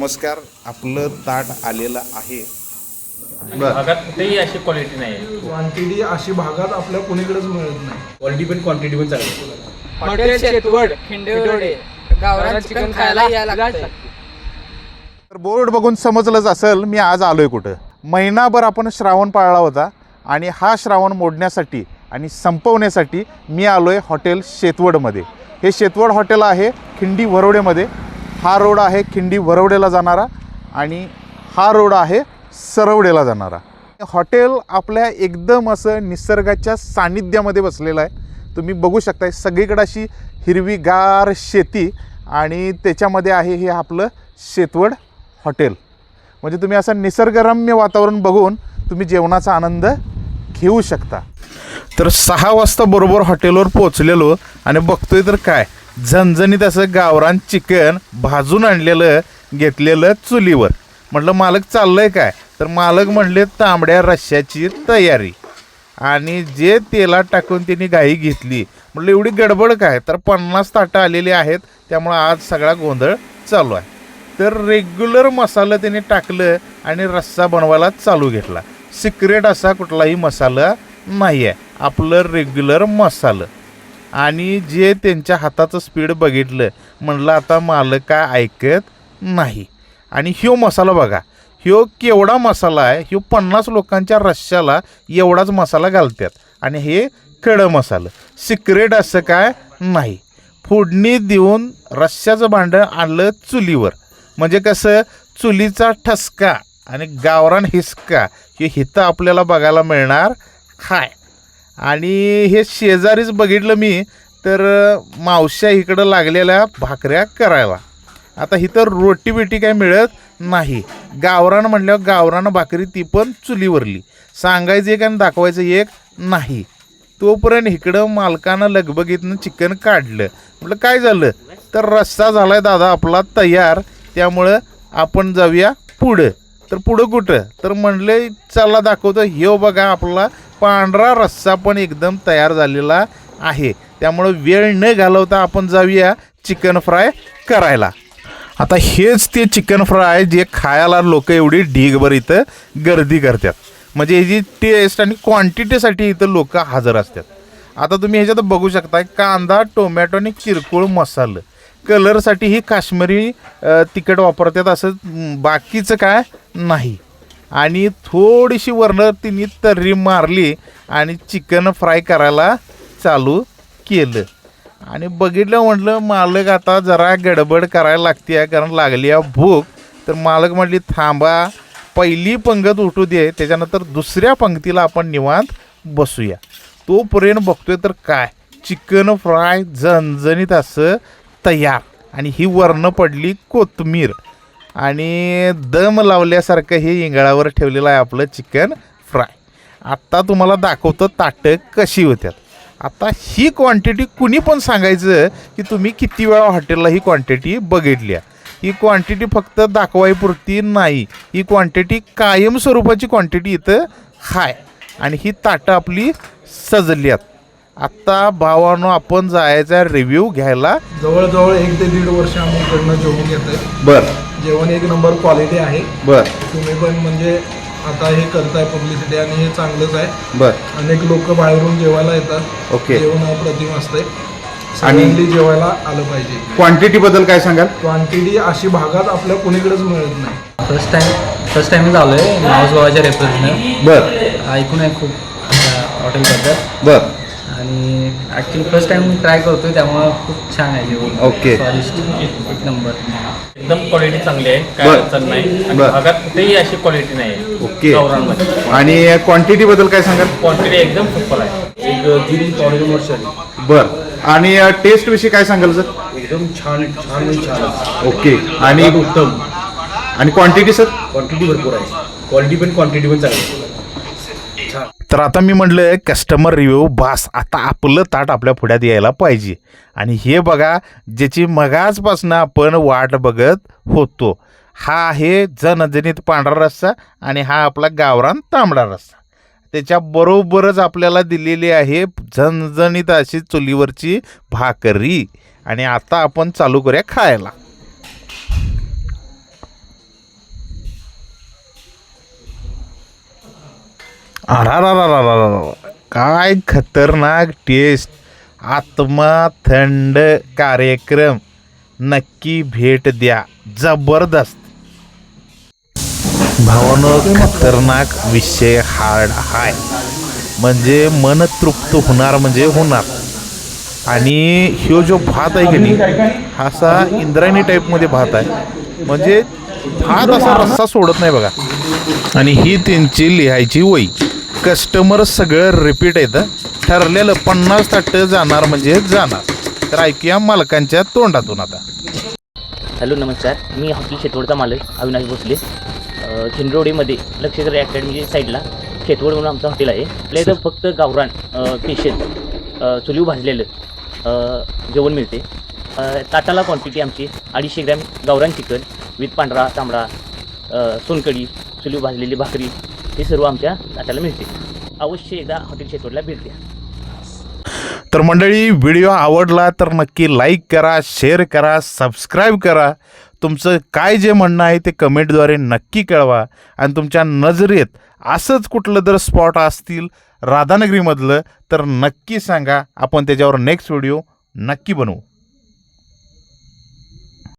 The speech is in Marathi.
नमस्कार आपलं ताट आलेलं आहे. भागात कुठेही अशी क्वालिटी नाही. क्वांटिटी अशी भागात आपल्या कुणीकडेच मिळत नाही. क्वालिटी पण क्वांटिटी पण चांगली. हॉटेल शेतवड खिंडेवडे. गावरान चिकन खायला यायला लागतंय. तर बोर्ड बघून समजलंच असेल मी आज आलोय कुठं? महिनाभर आपण श्रावण पाळला होता आणि हा श्रावण मोडण्यासाठी आणि संपवण्यासाठी मी आलोय हॉटेल शेतवडमध्ये. हे शेतवड हॉटेल आहे खिंडी वरवडेमध्ये हा रोड आहे खिंडी वरवडेला जाणारा आणि हा रोड आहे सरवडेला जाणारा. हॉटेल आपल्या एकदम असं निसर्गाच्या सानिध्यामध्ये बसलेलं आहे. तुम्ही बघू शकताय सगळीकडे अशी हिरवीगार शेती आणि त्याच्यामध्ये आहे हे आपलं शेतवड हॉटेल. म्हणजे तुम्ही असं निसर्गरम्य वातावरण बघून तुम्ही जेवणाचा आनंद घेऊ शकता. तर सहा वाजता बरोबर हॉटेलवर पोचलेलो आणि बघतोय तर काय? झणझणीत असं गावरान चिकन भाजून आणलेलं घेतलेलं चुलीवर. म्हटलं मालक चाललंय काय? तर मालक म्हणले तांबड्या रश्श्याची तयारी. आणि जे तेलात टाकून त्यांनी गाई घेतली. म्हटलं एवढी गडबड काय? तर पन्नास ताटं आलेली आहेत त्यामुळं आज सगळा गोंधळ चालू आहे. तर रेग्युलर मसाला त्याने टाकलं आणि रस्सा बनवायला चालू घेतला. सिक्रेट असा कुठलाही मसाला नाही आहे आपलं रेग्युलर मसालं. आणि जे त्यांच्या हाताचं स्पीड बघितलं म्हणलं आता मालक काय ऐकत नाही. आणि ह्यो मसाला बघा ह्यो केवढा मसाला आहे ह्यो पन्नास लोकांच्या रश्श्याला एवढाच मसाला घालतात आणि हे कडं मसालं. सिक्रेट असं काय नाही. फोडणी देऊन रश्श्याचं भांडं आणलं चुलीवर. म्हणजे कसं? चुलीचा ठसका आणि गावरान हिसका हे हिथं आपल्याला बघायला मिळणार. खाय आणि हे शेजारीच बघितलं मी तर मावश्या इकडं लागलेल्या भाकऱ्या करायला. आता इथं रोटी बिटी काय मिळत नाही. गावरान म्हणल्यावर गावरान भाकरी ती पण चुलीवरली. सांगायचं एक आणि दाखवायचं एक नाही. तोपर्यंत इकडं मालकानं लगबगीतनं चिकन काढलं. म्हटलं काय झालं? तर रस्सा झालाय दादा आपला तयार. त्यामुळं आपण जाऊया पुढं. तर पुढं कुठं? तर म्हणले चला दाखवतो. हे बघा आपला पांढरा रस्सा पण एकदम तयार झालेला आहे. त्यामुळं वेळ न घालवता आपण जाऊया चिकन फ्राय करायला. आता हेच ते चिकन फ्राय जे खायला लोक एवढी ढीगभर इथं गर्दी करतात. म्हणजे ह्याची टेस्ट आणि क्वांटिटीसाठी इथं लोक हजर असतात. आता तुम्ही ह्याच्यात बघू शकता कांदा टोमॅटो आणि किरकोळ मसालं. कलरसाठी ही काश्मीरी तिखट वापरतात असं बाकीचं काय नाही. आणि थोडीशी वरनं तिने तर्री मारली आणि चिकन फ्राय करायला चालू केलं. आणि बघितलं म्हटलं मालक आता जरा गडबड करायला लागते आहे कारण लागली आहे भूक. तर मालक म्हटली थांबा पहिली पंगत उठू दे त्याच्यानंतर दुसऱ्या पंक्तीला आपण निवांत बसूया. तोपर्यंत बघतोय तर काय चिकन फ्राय झणझणीत असं तयार. आणि ही वर्ण पडली कोथमीर. आणि दम लावल्यासारखं हे इंगळावर ठेवलेलं आहे आपलं चिकन फ्राय. आत्ता तुम्हाला दाखवतो ताटं कशी होत्यात. आता ही क्वांटिटी कुणी पण सांगायचं की तुम्ही किती वेळा हॉटेलला ही क्वांटिटी बघितली आहे ही क्वांटिटी फक्त दाखवायपुरती नाही. ही क्वांटिटी कायम स्वरूपाची क्वांटिटी इथं हाय. आणि ही ताटं आपली सजली आहेत आत्ता भावानो आपण जायचा रिव्ह्यू घ्यायला. जवळजवळ एक ते दीड वर्ष आम्ही इकडनं जेवण घेतोय. बर. जेवण एक नंबर क्वालिटी आहे. बर. तुम्ही पण म्हणजे आता हे करताय पब्लिसिटी आणि हे चांगलंच आहे. बर. अनेक लोक बाहेरून जेवायला येतात. ओके. जेवण अप्रतिम असतंय. सगळ्यांनी जेवायला आलं पाहिजे. क्वांटिटी बद्दल काय सांगाल? क्वांटिटी अशी भागात आपल्या कुणीकडेच मिळत नाही. फर्स्ट टाइम फर्स्ट टाइमच आलो आहे माऊस गोवाच्या रेफरन्सनं बर. ऐकून आहे खूप. हॉटेलबद्दल बर. आणि ॲक्च्युली फर्स्ट टाइम ट्राय करतोय त्यामुळं खूप छान आहे जेवण ओके. स्वादिष्ट एक नंबर एकदम क्वालिटी चांगली आहे काय बरं. अडचण नाही. आणि बरं. भागात कुठेही अशी क्वालिटी नाही आहे ओके गावरानमध्ये आणि क्वांटिटी बद्दल काय सांगाल? क्वांटिटी एकदम सिंपल आहे. एक दीड पावणे वर्ष आली बर. आणि टेस्ट विषयी काय सांगाल सर? एकदम छान छान छान. ओके आणि उत्तम. आणि क्वांटिटी सर? क्वांटिटी भरपूर आहे. क्वालिटी पण क्वांटिटी पण चांगली तर आता मी म्हटलं कस्टमर रिव्ह्यू बास आता आपलं ताट आपल्या पुढ्यात यायला पाहिजे. आणि हे बघा ज्याची मगाजपासून आपण वाट बघत होतो. हा आहे जनजनित पांढरा रस्सा आणि हा आपला गावरान तांबडा रस्सा. त्याच्याबरोबरच आपल्याला दिलेली आहे झणझणीत अशी चुलीवरची भाकरी. आणि आता आपण चालू करूया खायला. अरारारारारारा. काय खतरनाक टेस्ट आत्मा थंड कार्यक्रम नक्की भेट द्या जबरदस्त भावानं खतरनाक विषय हार्ड हाय म्हणजे मन तृप्त होणार म्हणजे होणार आणि ह्यो जो भात आहे की नाही असा इंद्रायणी टाईपमध्ये भात आहे म्हणजे भात असा रस्सा सोडत नाही बघा आणि ही त्यांची लिहायची वही कस्टमर सगळं रिपीट येतं. ठरलेलं पन्नास ताटं जाणार म्हणजे जाणार. तर ऐकूया मालकांच्या तोंडातून आता. हॅलो नमस्कार. मी हॉटेल शेतवडचा मालक अविनाश भोसले. खिंडरोडीमध्ये लक्षकरी अकॅडमी साईडला शेतवड म्हणून आमचं हॉटेल आहे. आपल्या इथं फक्त गावरान पेशल चुलीव भाजलेलं जेवण मिळते. ताटाला क्वांटिटी आमची अडीचशे ग्रॅम गावरान चिकन विथ पांढरा तांबडा अ, सोनकढी चुलीव भाजलेली भाकरी हे सर्व आमच्या ताटाला मिळते अवश्य एकदा हॉटेल शेतवडला भेट द्या. तर मंडळी व्हिडिओ आवडला तर नक्की लाईक करा शेअर करा सबस्क्राईब करा. तुमचं काय जे म्हणणं आहे ते कमेंटद्वारे नक्की कळवा. आणि तुमच्या नजरेत असंच कुठलं जर स्पॉट असतील राधानगरीमधलं तर नक्की सांगा. आपण त्याच्यावर नेक्स्ट व्हिडिओ नक्की बनवू.